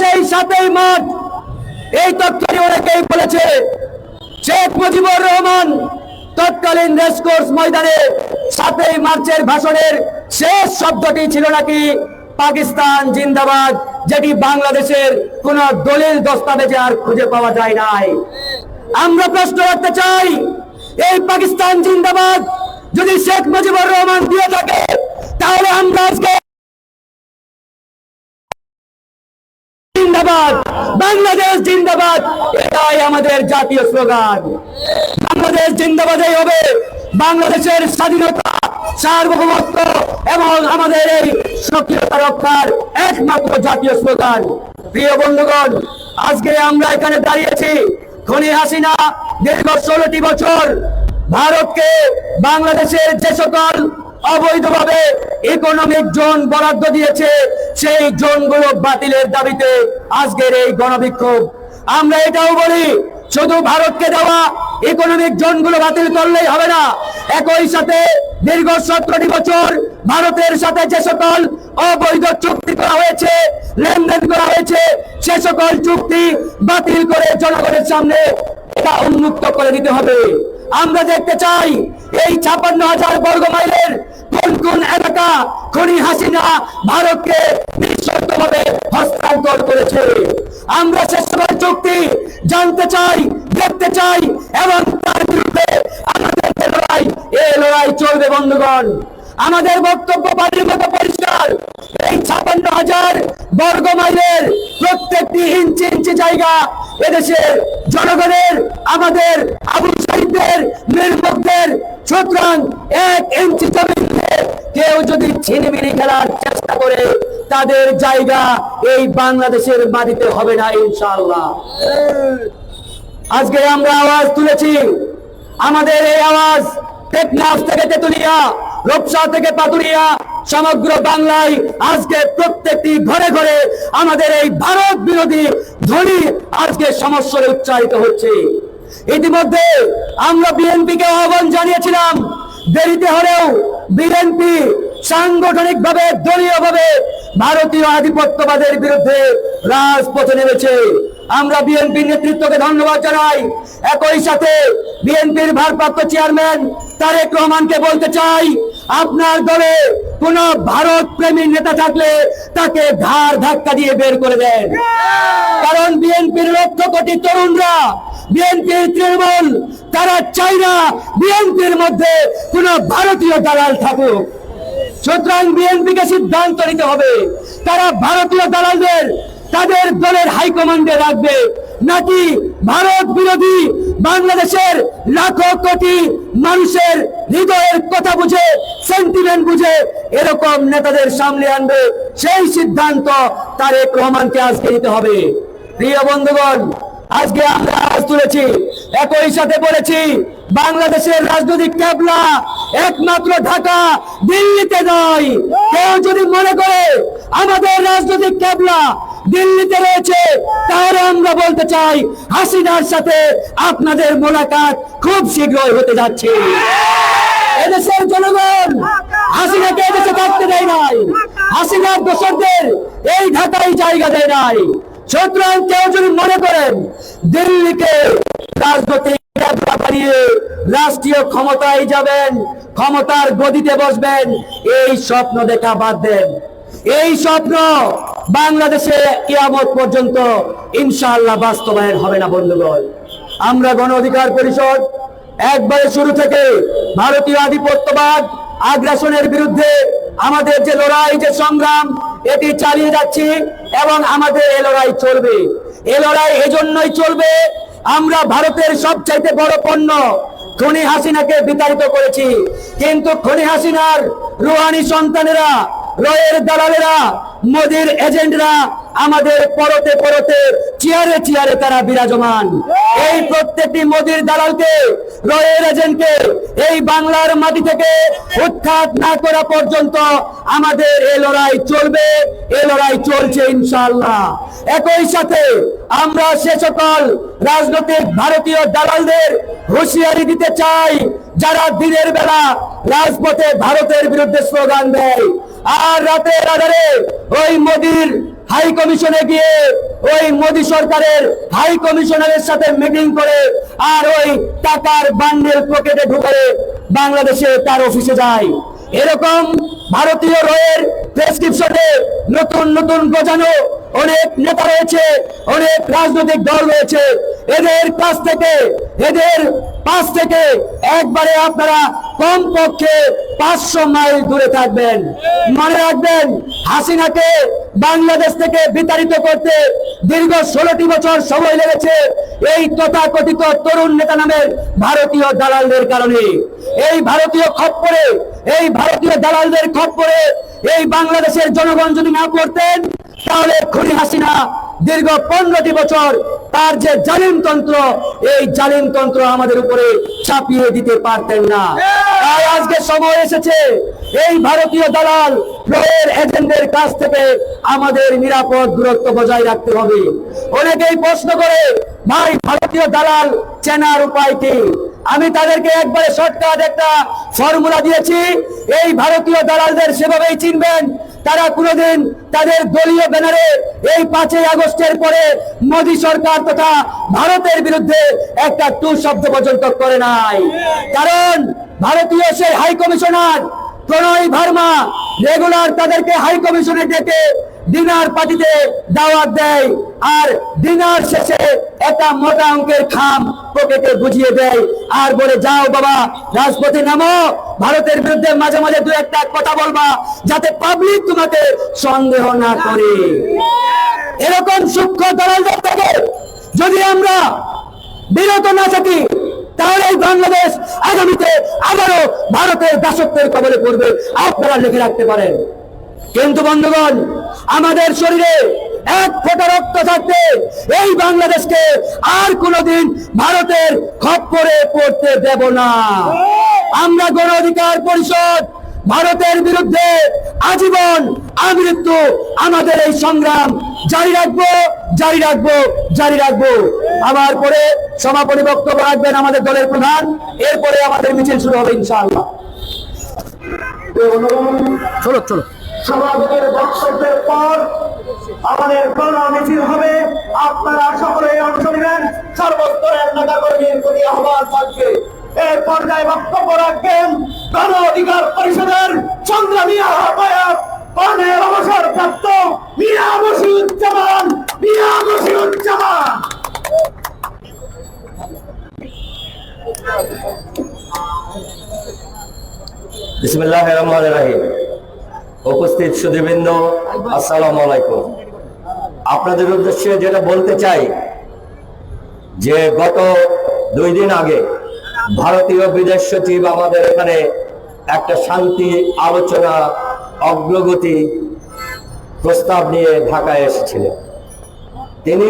সেই সাতই মার্চ এই তথ্যটি অনেকেই বলেছে, শেখ মুজিবুর রহমান তৎকালীন রেসকোর্স ময়দানে সাতই মার্চের ভাষণের শেষ শব্দটি ছিল নাকি? পাকিস্তান জিন্দাবাদ, যেটি বাংলাদেশের কোন দলিল দস্তাবেজে আর খুঁজে পাওয়া যায় নাই। আমরা প্রশ্ন রাখতে চাই, এই পাকিস্তান জিন্দাবাদ যদি শেখ মুজিবুর রহমান দিয়ে থাকে তাহলে আমরা আজকে জিন্দাবাদ, বাংলাদেশ জিন্দাবাদ, এটাই আমাদের জাতীয় স্লোগান। বাংলাদেশ জিন্দাবাদই হবে, বাংলাদেশের স্বাধীনতা, সার্বভৌমত্ব এবং আমাদের এই সক্রিয়তা রক্ষার একমাত্র জাতীয় স্লোগান। প্রিয় বন্ধুগণ, আজকে আমরা এখানে দাঁড়িয়েছি খনি হাসিনা দীর্ঘ ষোলোটি বছর ভারতকে বাংলাদেশের যে সকল অবৈধভাবে ইকোনমিক জোন বরাদ্দ দিয়েছে, সেই জোনগুলো বাতিলের দাবিতে আজকের এই গণবিক্ষোভ। আমরা এটাও বলি, শুধু ভারতকে দেওয়া ইকোনমিক জোনগুলো বাতিল করলেই হবে না। একই সাথে দীর্ঘ সতেরোটি বছর ভারতের সাথে যে সকল অবৈধ চুক্তি করা হয়েছে, লেনদেন করা হয়েছে, সে সকল চুক্তি বাতিল করে জনগণের সামনে এটা উন্মুক্ত করে দিতে হবে। আমরা দেখতে চাই, এই ছাপান্ন হাজার বর্গ মাইলের কোন কোন এলাকা খনি হাসিনা ভারতকে নিঃশর্তভাবে হস্তান্তর করেছে। আমরা সে সকল চুক্তি জানতে চাই, দেখতে চাই, এবং তার বিরুদ্ধে আমাদের লড়াই এই লড়াই চলবে বন্ধুগণ। আমাদের বক্তব্য বাড়ির মতো পরিষ্কার। এই ছাপান্ন হাজার বর্গ মাইলের প্রত্যেকটি ইঞ্চি ইঞ্চি জায়গা এদেশের জনগণের, আমাদের আবু সাহিদের নির্মকদের সুতরাং এক ইঞ্চি জমিতে কেউ যদি ছিনিমিনি খেলার চেষ্টা করে, তাদের জায়গা এই বাংলাদেশের মাটিতে হবে না ইনশাআল্লাহ। আজকে আমরা আওয়াজ তুলেছি। আমাদের এই আওয়াজ টেকনাফ থেকে তেতুলিয়া, রূপসা থেকে পাতুরিয়া সমগ্র বাংলায় আজকে প্রত্যেকটি ঘরে ঘরে আমাদের এই ভারত বিরোধী ধ্বনি আজকে সমস্যায় উচ্চারিত হচ্ছে। ইতিমধ্যে আমরা বিএনপিকে আহ্বান জানিয়েছিলাম, দেরিতে হলেও বিএনপি সাংগঠনিক ভাবে দলীয় ভাবে ভারতীয় আধিপত্যবাদের বিরুদ্ধে রাজপথে নেমেছে। আমরা বিএনপি নেতৃত্বকে ধন্যবাদ জানাই। একই সাথে বিএনপির ভারপ্রাপ্ত চেয়ারম্যান তারেক রহমানকে বলতে চাই, আপনার দলে কোন ভারত প্রেমী নেতা থাকলে তাকে ঘাড় ধাক্কা দিয়ে বের করে দেন। কারণ বিএনপির লক্ষ কোটি তরুণরা বিএনপির তৃণমূল তারা চাই না বিএনপির মধ্যে কোন ভারতীয় দালাল থাকুক। সুতরাং বিএনপিকে সিদ্ধান্ত নিতে হবে তারা ভারতীয় দালালদের তাদের দলের হাইকমান্ডে রাখবে। নাকি ভারত বিরোধী বাংলাদেশের লাখো কোটি মানুষের হৃদয়ের কথা বুঝে সেন্টিমেন্ট বুঝে এরকম নেতাদের সামনে আনবে, সেই সিদ্ধান্ত তারেক রহমানকে আজকে নিতে হবে। প্রিয় বন্ধুগণ, আজকে আমরা আজ তুলেছি, একই সাথে বলেছি, বাংলাদেশের রাজনৈতিক ক্যাবলা একমাত্র ঢাকা, দিল্লিতে নয়। কেউ যদি মনে করে আমাদের রাজনৈতিক ক্যাবলা দিল্লিতে রয়েছে, তাহলে আমরা বলতে চাই, হাসিনার সাথে আপনাদের মোলাকাত খুব শীঘ্রই হতে যাচ্ছে। এদেশের জনগণ হাসিনাকে এদেশে থাকতে দেয় নাই। হাসিনার দোষরদের এই ঢাকায় জায়গা দেয় নাই। সুতরাং কেউ যদি মনে করেন, দিল্লিকে রাষ্ট্রীয় ক্ষমতায় যাবেন, ক্ষমতার গদিতে বসবেন, এই স্বপ্ন দেখা বাদ দেন। এই স্বপ্ন বাংলাদেশে কিয়ামত পর্যন্ত ইনশাআল্লাহ বাস্তবায়ন হবে না, বন্ধুগণ। আমরা গণ অধিকার পরিষদ একবারে শুরু থেকে ভারতীয় আধিপত্যবাদ আগ্রাসনের বিরুদ্ধে আমাদের যে লড়াই, যে সংগ্রাম, এটি চালিয়ে যাচ্ছি এবং আমাদের এ লড়াই চলবে। এ লড়াই এজন্যই চলবে। আমরা ভারতের সবচাইতে বড় পণ্য খনি হাসিনাকে বিতাড়িত করেছি। কিন্তু খনি হাসিনার রুহানি সন্তানেরা রয়ের দালালেরা, মোদির এজেন্টরা আমাদের পরতে পরতে চেয়ারে চেয়ারে তারা বিরাজমান। এই প্রত্যেকটি মোদির দালালকে, রয়ের এজেন্টকে এই বাংলার মাটি থেকে উৎখাত না করা পর্যন্ত আমাদের এ লড়াই চলবে, এ লড়াই চলছে ইনশাআল্লাহ। একই সাথে আমরা সে সকল রাজনৈতিক ভারতীয় দালালদের হুঁশিয়ারি দিতে চাই, যারা দিনের বেলা রাজপথে ভারতের বিরুদ্ধে স্লোগান দেয়। আর রাতের আধারে ওই মোদির হাই কমিশনে গিয়ে ওই মোদি সরকারের হাই কমিশনারের সাথে মিটিং করে আর ওই টাকার বান্ডেল পকেটে ঢুকে বাংলাদেশে তার অফিসে যায়। এরকম ভারতীয় রয়ের প্রেসক্রিপশনে নতুন নতুন গজানো অনেক নেতা রয়েছে, অনেক রাজনৈতিক দল রয়েছে। এদের কাছ থেকে, এদের পাশ থেকে একবারে আপনারা কম পক্ষে পাঁচশো মাইল দূরে থাকবেন। মনে রাখবেন, হাসিনাকে বাংলাদেশ থেকে বিতাড়িত করতে দীর্ঘ ষোলোটি বছর সময় লেগেছে এই তথাকথিত তরুণ নেতা নামের ভারতীয় দালালদের কারণে। এই ভারতীয় খপ্পরে এই ভারতীয় দালালদের খপ্পরে এই বাংলাদেশের জনগণ যদি না করতেন, তাহলে খুনি হাসিনা দীর্ঘ পনেরোটি বছর তার যে জালিমতন্ত্র, এই জালিমতন্ত্র আমাদের উপরে চাপিয়ে দিতে পারতেন না। তাই আজকে সময় এসেছে, এই ভারতীয় দালাল প্রয়ের এজেন্টদের কাছ থেকে আমাদের নিরাপদ দূরত্ব বজায় রাখতে হবে। অনেকেই প্রশ্ন করে, ভাই, ভারতীয় দালাল চেনার উপায় কি? আমি তাদেরকে একবারে শর্টকাট একটা ফর্মুলা দিয়েছি। এই ভারতীয় দালালদের সেভাবেই চিনবেন। তারা কোনোদিন তাদের দলীয় ব্যানারে এই পাঁচই আগস্টের পরে মোদি সরকার তথা ভারতের বিরুদ্ধে একটা টু শব্দ পর্যন্ত করে নাই। কারণ ভারতীয় সেই high commissioner Pranay Verma regular তাদেরকে হাই কমিশনে ডেকে ডিনার পার্টিতে দাওয়াত দেয় আর ডিনার শেষে একটা মোটা অঙ্কের খাম পকেটে বুঝিয়ে দেয়। আর বলে, যাও বাবা, রাজপথে নামো, ভারতের বিরুদ্ধে মাঝে মাঝে দু একটা কথা বলবা, যাতে পাবলিক তোমাকে সন্দেহ না করে। এরকম সূক্ষ্ম দালালদের থেকে যদি আমরা বিরত না থাকি তাহলে এই বাংলাদেশ আগামীতে আবারও ভারতের দাসত্বের কবলে পড়বে। আপনারা লিখে রাখতে পারেন। কিন্তু বন্ধুগণ, আমাদের শরীরে এক ফোঁটা রক্ত থাকতে এই বাংলাদেশকে আর কোনোদিন ভারতের খপ্পরে পড়তে দেব না। আমরা গণ অধিকার পরিষদ, ভারতের বিরুদ্ধে আজীবন আমৃত্যু আমাদের এই সংগ্রাম জারি রাখব জারি রাখব জারি রাখব। আবার পরে সমাপনী বক্তব্য রাখবেন আমাদের দলের প্রধান। এরপরে আমাদের মিছিল শুরু হবে ইনশাআল্লাহ। চলো চলো। সভাপতির বক্তব্যের পর আমাদের গণ মিছিল হবে। আপনারা সকলে অংশ নেবেন। সর্বস্তরের নেতা প্রতি আহ্বান থাকবে। এর পর্যায়ে বক্তব্য রাখবেন গণ অধিকার পরিষদের আহ্বায়ক মিয়া মসিউজ্জামান মিয়া উপস্থিত সুদীবৃন্দ আসসালামু আলাইকুম। আপনাদের উদ্দেশ্যে যেটা বলতে চাই, যে গত দুই দিন আগে ভারতীয় বিদেশ সচিব আমাদের এখানে একটা শান্তি আলোচনা অগ্রগতি প্রস্তাব নিয়ে ঢাকায় এসেছিলেন। তিনি